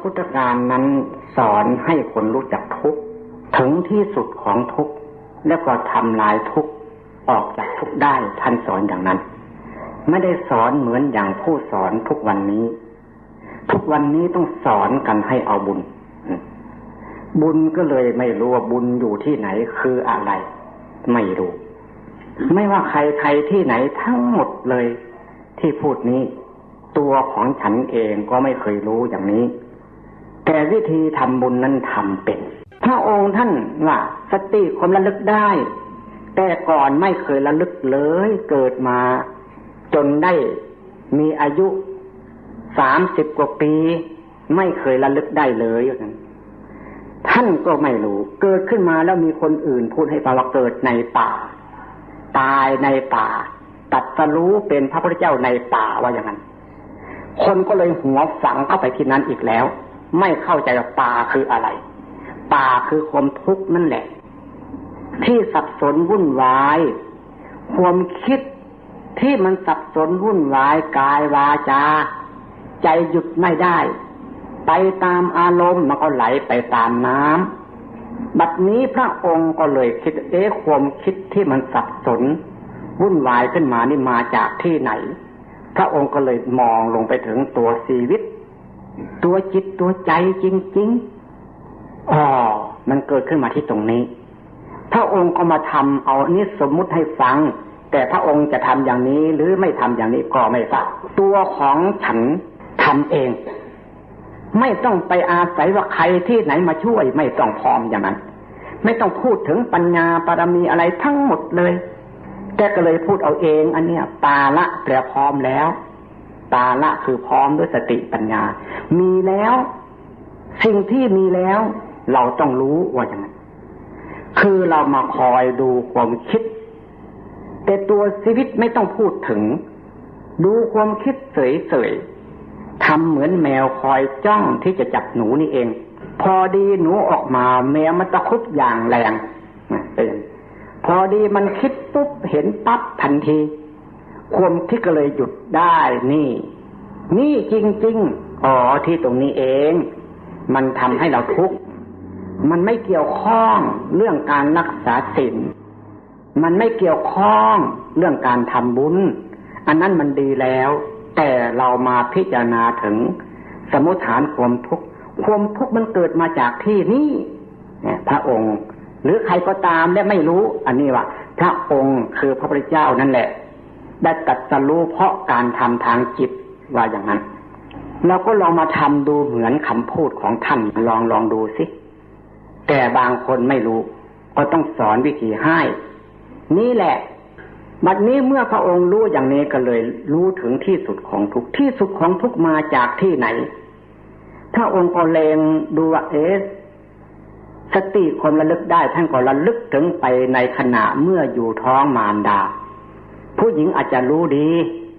พุทธการนั้นสอนให้คนรู้จักทุกข์ถึงที่สุดของทุกข์แล้วก็ทำลายทุกข์ออกจากทุกข์ได้ท่านสอนอย่างนั้น ไม่ได้สอนเหมือนอย่างผู้สอนทุกวันนี้ ทุกวันนี้ต้องสอนกันให้เอาบุญ บุญก็เลยไม่รู้ว่าบุญอยู่ที่ไหนคืออะไร ไม่รู้ ไม่ว่าใครใครที่ไหนทั้งหมดเลยที่พูดนี้ ตัวของฉันเองก็ไม่เคยรู้อย่างนี้ แต่วิธีทำบุญนั้นทำเป็น พระองค์ท่านว่าสติความระลึกได้ แต่ก่อนไม่เคยระลึกเลยเกิดมา จนได้มีอายุสามสิบกว่าปี ไม่เคยระลึกได้เลยอย่างนั้นท่านก็ไม่รู้ เกิดขึ้นมาแล้วมีคนอื่นพูดให้ฟังว่าเกิดในป่า ตายในป่า ตัดสรู้เป็นพระพุทธเจ้าในป่าว่าอย่างนั้น คนก็เลยหัวฝังเข้าไปที่นั้นอีกแล้ว ไม่เข้าใจว่าป่าคืออะไร ป่าคือความทุกข์นั่นแหละ ที่สับสนวุ่นวาย ความคิดที่มันสับสนวุ่นวายกายวาจา ใจหยุดไม่ได้ ไปตามอารมณ์มันก็ไหลไปตามน้ำบัดนี้พระองค์ก็เลยคิดเอ๊ะความคิดที่มันสับสน วุ่นวายขึ้นมานี่มาจากที่ไหน พระองค์ก็เลยมองลงไปถึงตัวชีวิต ตัวจิตตัวใจจริงๆอ๋อมันเกิดขึ้นมาที่ตรงนี้ พระองค์ก็มาทำเอานี้สมมุติให้ฟัง แต่พระองค์จะทำอย่างนี้หรือไม่ทำอย่างนี้ก็ไม่ทราบตัวของฉันทำเอง ไม่ต้องไปอาศัยว่าใครที่ไหนมาช่วย ไม่ต้องพร้อมอย่างนั้น ไม่ต้องพูดถึงปัญญาปรมีอะไรทั้งหมดเลย แต่ก็เลยพูดเอาเอง อันเนี้ยตาละแปลพร้อมแล้ว ตาละคือพร้อมด้วยสติปัญญา มีแล้ว สิ่งที่มีแล้ว เราต้องรู้ว่าอย่างนั้นคือเรามาคอยดูความคิด แต่ตัวชีวิตไม่ต้องพูดถึง ดูความคิดเฉยๆทำเหมือนแมวคอยจ้องที่จะจับหนูนี่เอง พอดีหนูออกมา แมวมันตะคุบอย่างแรงเป็นพอดีมันคิดปุ๊บเห็นปั๊บทันที ความคิดก็เลยหยุดได้นี่ นี่จริง ๆ อ๋อที่ตรงนี้เอง มันทำให้เราทุกข์มันไม่เกี่ยวข้องเรื่องการรักษาศีลมันไม่เกี่ยวข้องเรื่องการทำบุญ อันนั้นมันดีแล้ว แต่เรามาพิจารณาถึง สมุทฐานความทุกข์ความทุกข์มันเกิดมาจากที่นี่พระองค์ หรือใครก็ตามได้ไม่รู้ อันนี้ว่าพระองค์คือพระพุทธเจ้านั่นแหละ ได้ตัดสรู้เพราะการทำทางจิตว่าอย่างนั้น เราก็ลองมาทำดูเหมือนคำพูดของท่านลองลองดูสิแต่บางคนไม่รู้ ก็ต้องสอนวิธีให้ นี่แหละ บัดนี้เมื่อพระองค์รู้อย่างนี้ก็เลยรู้ถึงที่สุดของทุกที่สุดของทุกมาจากที่ไหน พระองค์ก็เลงดูว่าเอสสติความระลึกได้ท่านก็ระลึกถึงไปในขณะเมื่ออยู่ท้องมารดา ผู้หญิงอาจจะรู้ดี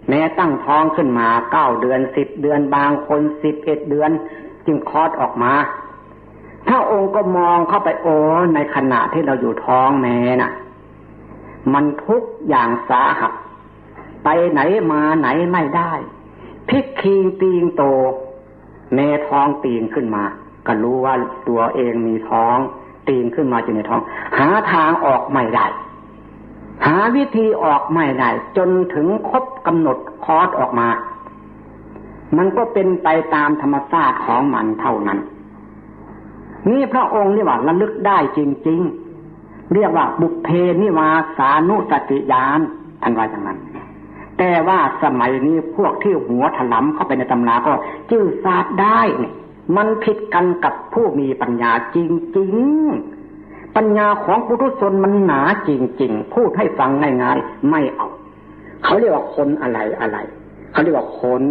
แม้ตั้งท้องขึ้นมาเก้าเดือนสิบเดือนบางคนสิบเอ็ดเดือน จึงคลอดออกมาพระองค์ก็มองเข้าไปโอ้ในขณะที่เราอยู่ท้องแม่น่ะ มันทุกอย่างสาหัสไปไหนมาไหนไม่ได้พิกคีตีงโต แม่ท้องตีนขึ้นมา ก็รู้ว่าตัวเองมีท้องตีนขึ้นมาอยู่ในท้อง หาทางออกไม่ได้ หาวิธีออกไม่ได้จนถึงครบกำหนดคอร์สออกมา มันก็เป็นไปตามธรรมชาติของมันเท่านั้น นี่พระองค์นี่ว่าระลึกได้จริง ๆ เรียกว่าบุพเพนิวาสานุสติยานท่านว่าอย่างนั้น แต่ว่าสมัยนี้พวกที่หัวถลำเข้าไปในตำราก็จื้อซาดได้ มันผิดกันกับผู้มีปัญญาจริง ๆ ปัญญาของปุถุชนมันหนาจริงๆ พูดให้ฟังง่ายๆ ไม่เอา เขาเรียกว่าคนอะไรอะไร เขาเรียกว่าคน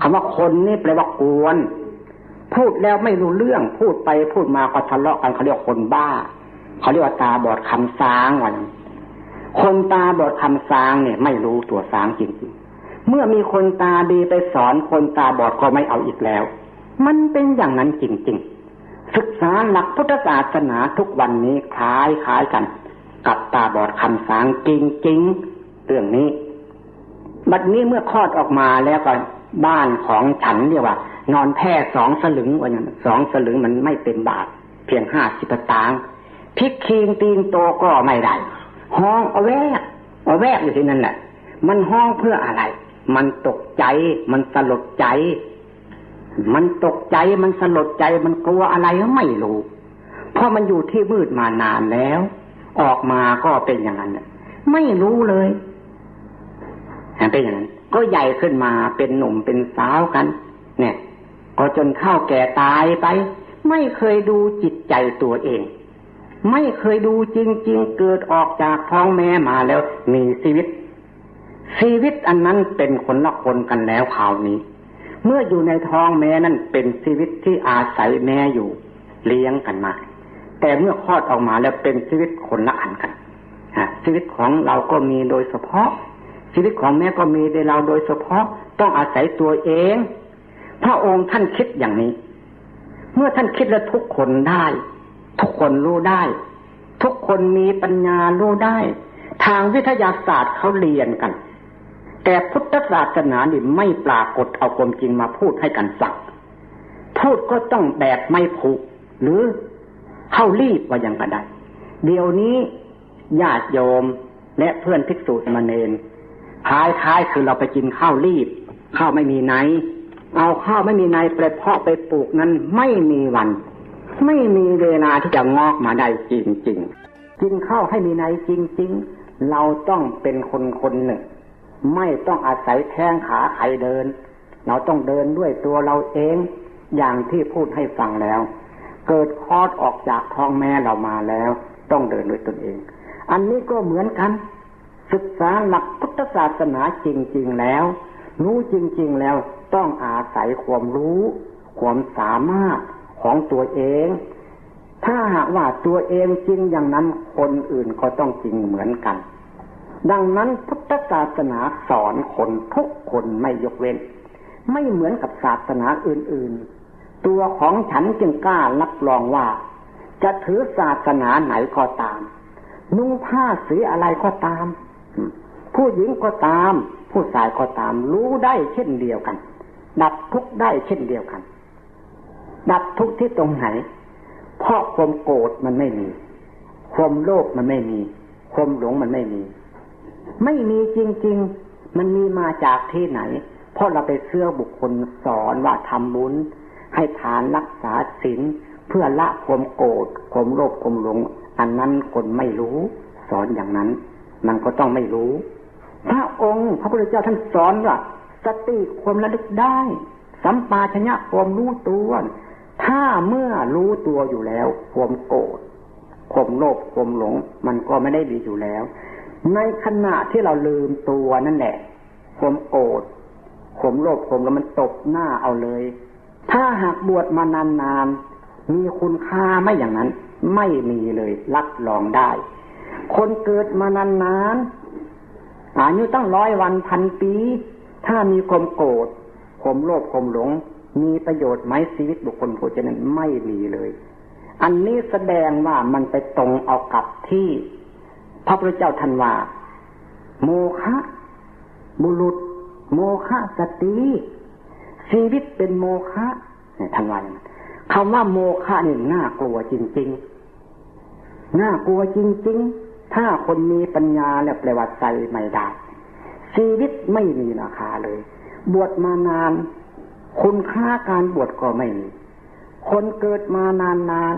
คำว่าคนนี่แปลว่ากวน พูดแล้วไม่รู้เรื่อง พูดไปพูดมาก็ทะเลาะกันเขาเรียกคนบ้า เขาเรียกว่าตาบอดคำสางวันคนตาบอดคำสางเนี่ย ไม่รู้ตัวสางจริงๆ เมื่อมีคนตาดีไปสอนคนตาบอดก็ไม่เอาอีกแล้ว มันเป็นอย่างนั้นจริงๆ ศึกษาหลักพุทธศาสนาทุกวันนี้คล้ายคล้ายกัน กับตาบอดคำสางจริงๆเรื่องนี้ บัดนี้เมื่อคลอดออกมาแล้วก็บ้านของฉันเรียกว่า นอนแพ้สองสลึงว่าอย่างสองสลึงมันไม่เต็มบาท เพียงห้าสิบตางค์พลิกคีงตีนโตก็ไม่ได้ห้องเอาแวกเอาแวกอยู่ที่นั่นแหละมันห้องเพื่ออะไร มันตกใจมันสลดใจ มันตกใจมันสลดใจมันกลัวอะไรไม่รู้ เพราะมันอยู่ที่มืดมานานแล้ว ออกมาก็เป็นอย่างนั้นไม่รู้เลยเป็นอย่างนั้น ก็ใหญ่ขึ้นมาเป็นหนุ่มเป็นสาวกัน เนี่ย ก็จนเข้าแก่ตายไป ไม่เคยดูจิตใจตัวเอง ไม่เคยดูจริง ๆ เกิดออกจากท้องแม่มาแล้วมีชีวิตชีวิตอันนั้นเป็นคนละคนกันแล้วคราวนี้ เมื่ออยู่ในท้องแม่นั้นเป็นชีวิตที่อาศัยแม่อยู่ เลี้ยงกันมา แต่เมื่อคลอดออกมาแล้วเป็นชีวิตคนละอันกันชีวิตของเราก็มีโดยเฉพาะ ชีวิตของแม่ก็มีในเราโดยเฉพาะต้องอาศัยตัวเอง พระองค์ท่านคิดอย่างนี้ เมื่อท่านคิดแล้วทุกคนได้ ทุกคนรู้ได้ ทุกคนมีปัญญารู้ได้ ทางวิทยาศาสตร์เขาเรียนกัน แต่พุทธศาสนานี่ไม่ปรากฏเอาความจริงมาพูดให้กันสักพูดก็ต้องแบบไม่ผูก หรือเข้ารีบว่าย่างก็ได้ เดี๋ยวนี้ญาติโยมและเพื่อนภิกษุมาเนนท้ายท้ายคือเราไปกินข้าวรีบข้าวไม่มีไหน เอาข้าวไม่มีไหนไปเพาะไปปลูกนั้นไม่มีวัน ไม่มีเวลาที่จะงอกมาได้จริงจริงกินข้าวให้มีไหนจริงจริงเราต้องเป็นคนคนหนึ่ง ไม่ต้องอาศัยแข้งขาใครเดิน เราต้องเดินด้วยตัวเราเองอย่างที่พูดให้ฟังแล้ว เกิดคลอดออกจากท้องแม่เรามาแล้ว ต้องเดินด้วยตนเอง อันนี้ก็เหมือนกัน ศึกษาหลักพุทธศาสนาจริง ๆ แล้ว รู้จริง ๆ แล้วต้องอาศัยความรู้ ความสามารถของตัวเอง ถ้าหากว่าตัวเองจริงอย่างนั้นคนอื่นก็ต้องจริงเหมือนกัน ดังนั้นพุทธศาสนาสอนคนทุกคนไม่ยกเว้น ไม่เหมือนกับศาสนาอื่นๆ ตัวของฉันจึงกล้ารับรองว่า จะถือศาสนาไหนก็ตาม นุ่งผ้าสีอะไรก็ตาม ผู้หญิงก็ตาม ผู้ชายก็ตาม รู้ได้เช่นเดียวกัน ดับทุกได้เช่นเดียวกัน ดับทุกที่ตรงไหน เพราะความโกรธมันไม่มี ความโลภมันไม่มี ความหลงมันไม่มี ไม่มีจริง ๆ มันมีมาจากที่ไหน เพราะเราไปเชื่อบุคคลสอนว่าทำบุญ ให้ทานรักษาศีลเพื่อละความโกรธความโลภความหลง อันนั้นคนไม่รู้ สอนอย่างนั้น มันก็ต้องไม่รู้ พระองค์พระพุทธเจ้าท่านสอนว่าสติความระลึกได้ สัมปาชญญะความรู้ตัวถ้าเมื่อรู้ตัวอยู่แล้ว ความโกรธความโลภความหลง มันก็ไม่ได้ดีอยู่แล้ว ในขณะที่เราลืมตัวนั่นแหละความโกรธความโลภความหลงมันตกหน้าเอาเลย ถ้าหากบวชมานานๆมีคุณค่าไม่อย่างนั้น ไม่มีเลยรับรองได้ คนเกิดมานานๆอายุตั้งร้อยวันพันปี ถ้ามีความโกรธความโลภความหลง มีประโยชน์ไหมชีวิตบุคคลผู้เจนั้นไม่มีเลย อันนี้แสดงว่ามันไปตรงเอากับที่ พระพุทธเจ้าทันว่า โมฆะบุรุษ โมฆะสติชีวิตเป็นโมฆะเนี่ยทันว่าคำว่าโมฆะนี่น่ากลัวจริง ๆ น่ากลัวจริง ๆ ถ้าคนมีปัญญาเนี่ยแปลว่าใจไม่ได้ชีวิตไม่มีราคาเลย บวชมานาน คุณค่าการบวชก็ไม่มี คนเกิดมานานนาน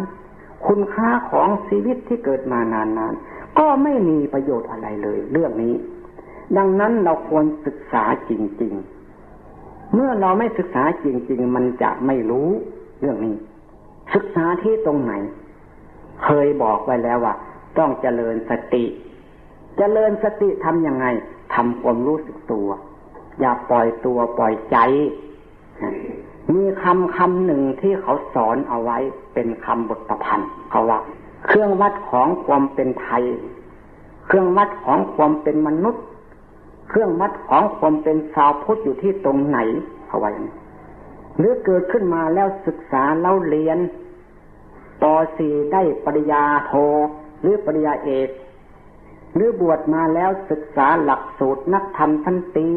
คุณค่าของชีวิตที่เกิดมานานนานก็ไม่มีประโยชน์อะไรเลย เรื่องนี้ ดังนั้นเราควรศึกษาจริง ๆ เมื่อเราไม่ศึกษาจริง ๆ มันจะไม่รู้เรื่องนี้ ศึกษาที่ตรงไหน เคยบอกไว้แล้วว่า ต้องเจริญสติ เจริญสติทำยังไงทำความรู้สึกตัว อย่าปล่อยตัวปล่อยใจ มีคำคำหนึ่งที่เขาสอนเอาไว้เป็นคำบทประพันธ์เขาว่า เครื่องวัดของความเป็นไทย เครื่องวัดของความเป็นมนุษย์ เครื่องวัดของความเป็นสาวพุทธอยู่ที่ตรงไหนเขาว่าอย่างนี้หรือเกิดขึ้นมาแล้วศึกษาเล่าเรียนป .4 ได้ปริญญาโท หรือปริญญาเอกหรือบวชมาแล้วศึกษาหลักสูตรนักธรรมทันตี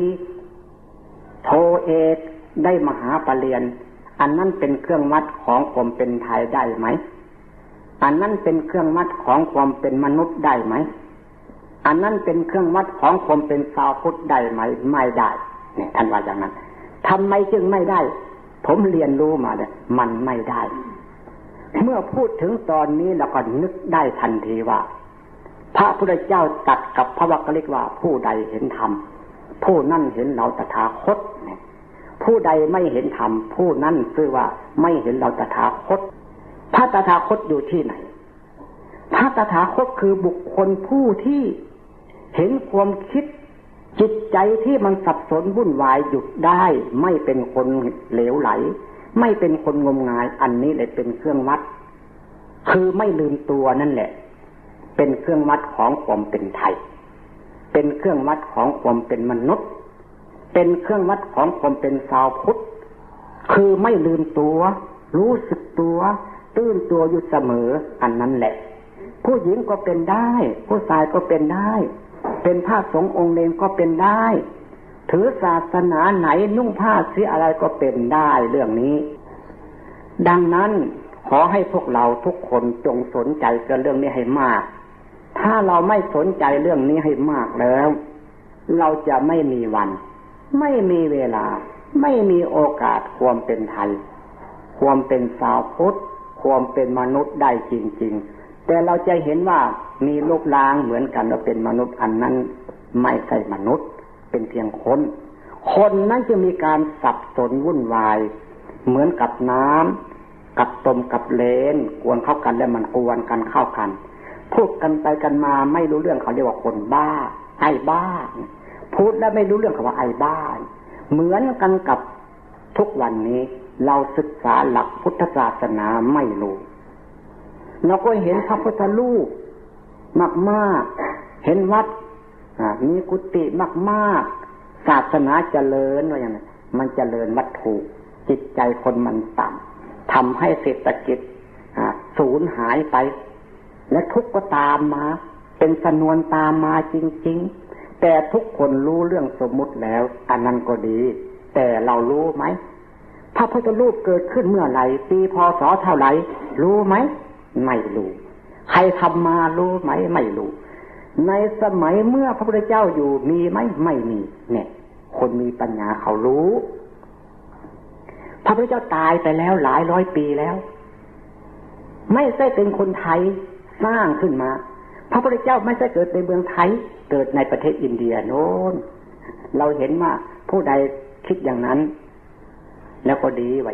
โทเอก ได้มหาปรริญญาอันนั้นเป็นเครื่องวัดของความเป็นไทยได้ไหม อันนั้นเป็นเครื่องวัดของความเป็นมนุษย์ได้ไหม อันนั้นเป็นเครื่องวัดของความเป็นสาวพุทธได้ไหม ไม่ได้เนี่ยท่านว่าอย่างนั้นทำไมจึงไม่ได้ ผมเรียนรู้มาเนี่ยมันไม่ได้ เมื่อพูดถึงตอนนี้เราก็นึกได้ทันทีว่า พระพุทธเจ้าตัดกับพระวักกลิกว่าผู้ใดเห็นธรรมผู้นั่นเห็นเราตถาคตเนี่ย ผู้ใดไม่เห็นธรรมผู้นั้นคือว่าไม่เห็นเราตถาคต พระตถาคตอยู่ที่ไหน พระตถาคตคือบุคคลผู้ที่เห็นความคิดจิตใจที่มันสับสนวุ่นวายหยุดได้ ไม่เป็นคนเหลวไหล ไม่เป็นคนงมงาย อันนี้เลยเป็นเครื่องวัด คือไม่ลืมตัวนั่นแหละ เป็นเครื่องวัดของความเป็นไทย เป็นเครื่องวัดของความเป็นมนุษย์ เป็นเครื่องวัดของความเป็นสาวพุทธ คือไม่ลืมตัว รู้สึกตัว ตื้นตัวอยู่เสมออันนั้นแหละ ผู้หญิงก็เป็นได้ ผู้ชายก็เป็นได้ เป็นผ้าสงฆ์องค์เลนก็เป็นได้ ถือศาสนาไหนนุ่งผ้าสีอะไรก็เป็นได้เรื่องนี้ ดังนั้นขอให้พวกเราทุกคนจงสนใจกับเรื่องนี้ให้มาก ถ้าเราไม่สนใจเรื่องนี้ให้มากแล้ว เราจะไม่มีวัน ไม่มีเวลา ไม่มีโอกาสความเป็นไทย ความเป็นสาวพุทธ ความเป็นมนุษย์ได้จริง ๆ แต่เราจะเห็นว่ามีลูกลางเหมือนกันเราเป็นมนุษย์อันนั้น ไม่ใช่มนุษย์ เป็นเพียงคน คนนั้นจะมีการสับสนวุ่นวาย เหมือนกับน้ำกับตมกับเลนกวนเข้ากันแล้วมันกวนกันเข้ากันพูดกันไปกันมาไม่รู้เรื่องเขาเรียกว่าคนบ้า ไอ้บ้า พูดแล้วไม่รู้เรื่องเขาว่าไอ้บ้าน เหมือนกันกับทุกวันนี้ เราศึกษาหลักพุทธศาสนาไม่รู้ เราก็เห็นพระพุทธรูปมากมากเห็นวัดมีกุฏิมากมากศาสนาเจริญว่าอย่างไรมันเจริญวัตถุจิตใจคนมันต่ำทำให้เศรษฐกิจสูญหายไป และทุกข์ก็ตามมา เป็นสนวนตามมาจริง ๆ แต่ทุกคนรู้เรื่องสมมุติแล้ว อันนั้นก็ดี แต่เรารู้ไหมพระพุทธรูปเกิดขึ้นเมื่อไหร่ปีพศเท่าไหร่รู้ไหมไม่รู้ใครทำมารู้ไหมไม่รู้ในสมัยเมื่อพระพุทธเจ้าอยู่มีไหมไม่มีเนี่ย คนมีปัญญาเขารู้ พระพุทธเจ้าตายไปแล้วหลายร้อยปีแล้ว ไม่ใช่เป็นคนไทยสร้างขึ้นมา พระพุทธเจ้าไม่ใช่เกิดในเมืองไทย เกิดในประเทศอินเดียโน้น เราเห็นว่าผู้ใดคิดอย่างนั้น แล้วก็ดีไว้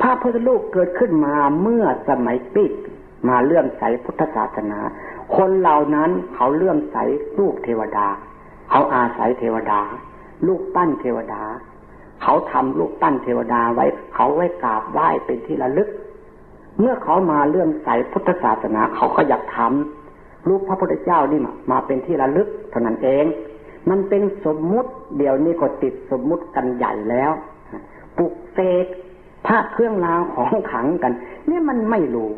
พระพุทธรูปเกิดขึ้นมาเมื่อสมัยปิดมาเลื่อมใสพุทธศาสนา คนเหล่านั้นเขาเลื่อมใสลูกเทวดา เขาอาศัยเทวดา ลูกปั้นเทวดา เขาทำลูกปั้นเทวดาไว้ เขาไว้กราบไหว้เป็นที่ระลึก เมื่อเขามาเลื่อมใสพุทธศาสนา เขาก็อยากทำ รูปพระพุทธเจ้านี่มามาเป็นที่ระลึกเท่านั้นเอง มันเป็นสมมุติเดี๋ยวนี้ก็ติดสมมุติกันใหญ่แล้วปลุกเสกพระเครื่องรางของขังกันนี่มันไม่รู้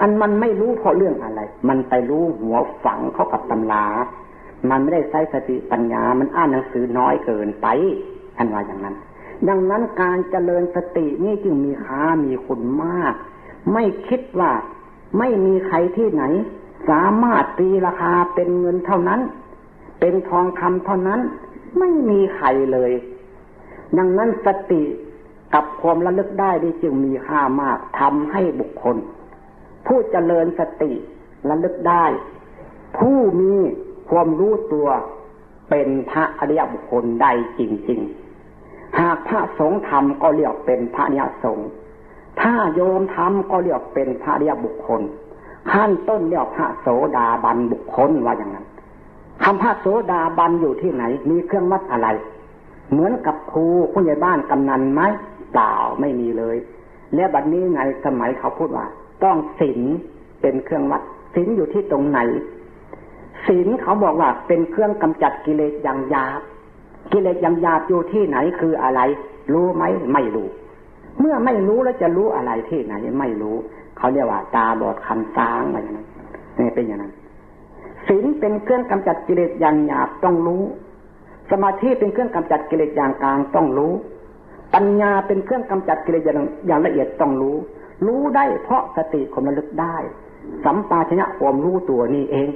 อันมันไม่รู้เพราะเรื่องอะไร มันไปรู้หัวฝังเข้ากับตำรามันไม่ได้ใช้สติปัญญา มันอ่านหนังสือน้อยเกินไปอันว่าอย่างนั้น ดังนั้นการเจริญสตินี่จึงมีค่ามีคุณมาก ไม่คิดว่าไม่มีใครที่ไหน สามารถตีราคาเป็นเงินเท่านั้น เป็นทองคำเท่านั้น ไม่มีใครเลย ดังนั้นสติกับความระลึกได้นี่จึงมีค่ามากทำให้บุคคล ผู้เจริญสติระลึกได้ ผู้มีความรู้ตัวเป็นพระอริยบุคคลได้จริง ๆ หากพระสงฆ์ทำก็เรียกเป็นพระอริยสงฆ์ถ้าโยมทำก็เรียกเป็นพระอริยบุคคล ขั้นต้นเรียกพระโสดาบันบุคคลว่าอย่างนั้นคำพระโสดาบันอยู่ที่ไหน มีเครื่องวัดอะไร เหมือนกับครูผู้ใหญ่บ้านกำนันไหมเปล่าไม่มีเลย แล้วบัดนี้ไงสมัยเขาพูดว่า ต้องศีลเป็นเครื่องวัดศีลอยู่ที่ตรงไหนศีลเขาบอกว่าเป็นเครื่องกำจัดกิเลสอย่างหยาบกิเลสอย่างหยาบอยู่ที่ไหนคืออะไร รู้ไหมไม่รู้ เมื่อไม่รู้แล้วจะรู้อะไรที่ไหน ไม่รู้ เขาเรียกว่า ตาบอดคันซ้างอะไรอย่างนั้นนี่เป็นอย่างนั้นศีลเป็นเครื่องกำจัดกิเลสอย่างหยาบต้องรู้ สมาธิเป็นเครื่องกำจัดกิเลสอย่างกลางต้องรู้ ปัญญาเป็นเครื่องกำจัดกิเลสอย่างละเอียดต้องรู้ รู้ได้เพราะสติความระลึกได้ สัมปาชญะความรู้ตัวนี้เอง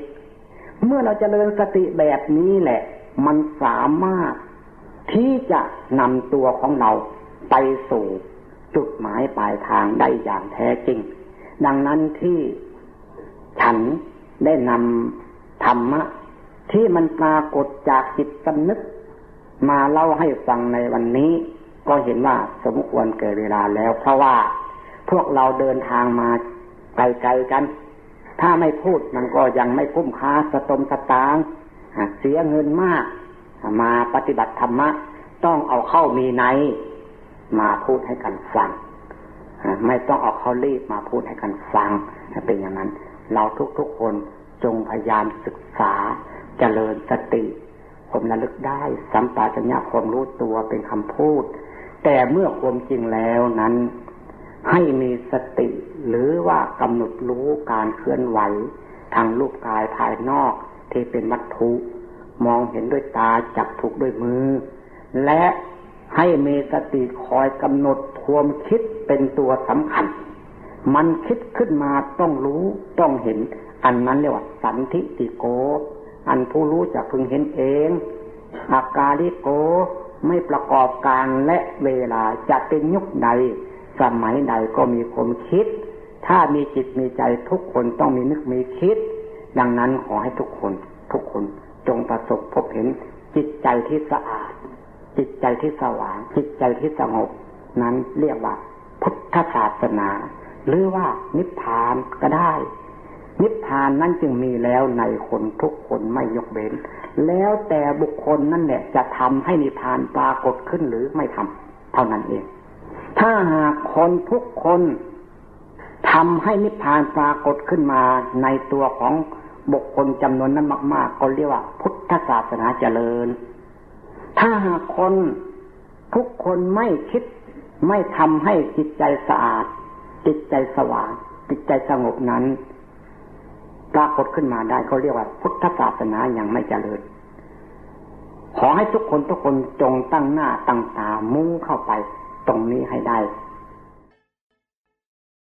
เมื่อเราจเจริญสติแบบนี้แหละ มันสามารถที่จะนำตัวของเราไปสู่จุดหมายปลายทางได้อย่างแท้จริง ดังนั้นที่ฉันได้นำธรรมะ ที่มันปรากฏจากจิตสำนึก มาเล่าให้ฟังในวันนี้ ก็เห็นว่าสมควรเกิดเวลาแล้ว เพราะว่าพวกเราเดินทางมาไกลๆกัน ถ้าไม่พูดมันก็ยังไม่คุ้มค่าสตมสตางเสียเงินมาก มาปฏิบัติธรรมะ ต้องเอาเข้ามีใน มาพูดให้กันฟัง ไม่ต้องเอาเขารีบมาพูดให้กันฟังเป็นอย่างนั้น เราทุกๆคนจงพยายามศึกษาจเจริญสติผมระลึกได้ สัมปชัญญะความรู้ตัวเป็นคำพูด แต่เมื่อความจริงแล้วนั้น ให้มีสติ หรือว่ากำหนดรู้การเคลื่อนไหว ทางรูปกายภายนอกที่เป็นวัตถุ มองเห็นด้วยตาจับถูกด้วยมือ และให้มีสติคอยกำหนด ความคิดเป็นตัวสำคัญ มันคิดขึ้นมาต้องรู้ต้องเห็น อันนั้นเรียกว่า สันทิติโก อันผู้รู้จะพึงเห็นเอง อากาลิโกไม่ประกอบการและเวลาจะเป็นยุคใดสมัยใดก็มีความคิด ถ้ามีจิตมีใจทุกคนต้องมีนึกมีคิด ดังนั้นขอให้ทุกคนทุกคนจงประสบพบเห็นจิตใจที่สะอาด จิตใจที่สว่าง จิตใจที่สงบ นั้นเรียกว่าพุทธศาสนา หรือว่านิพพานก็ได้ นิพพานนั้นจึงมีแล้วในคนทุกคนไม่ยกเว้น แล้วแต่บุคคลนั่นแหละจะทำให้นิพพานปรากฏขึ้นหรือไม่ทำเท่านั้นเอง ถ้าหากคนทุกคนทำให้นิพพานปรากฏขึ้นมาในตัวของบุคคลจำนวนนั้นมาก ๆ ก็เรียกว่า พุทธศาสนาเจริญ ถ้าหากคนทุกคนไม่คิด ไม่ทำให้จิตใจสะอาด จิตใจสว่าง จิตใจสงบนั้นปรากฏขึ้นมาได้เขาเรียกว่า พุทธศาสนาอย่างไม่เจริญ ขอให้ทุกคนทุกคนจงตั้งหน้าตั้งตามุ่งเข้าไป ตรงนี้ให้ได้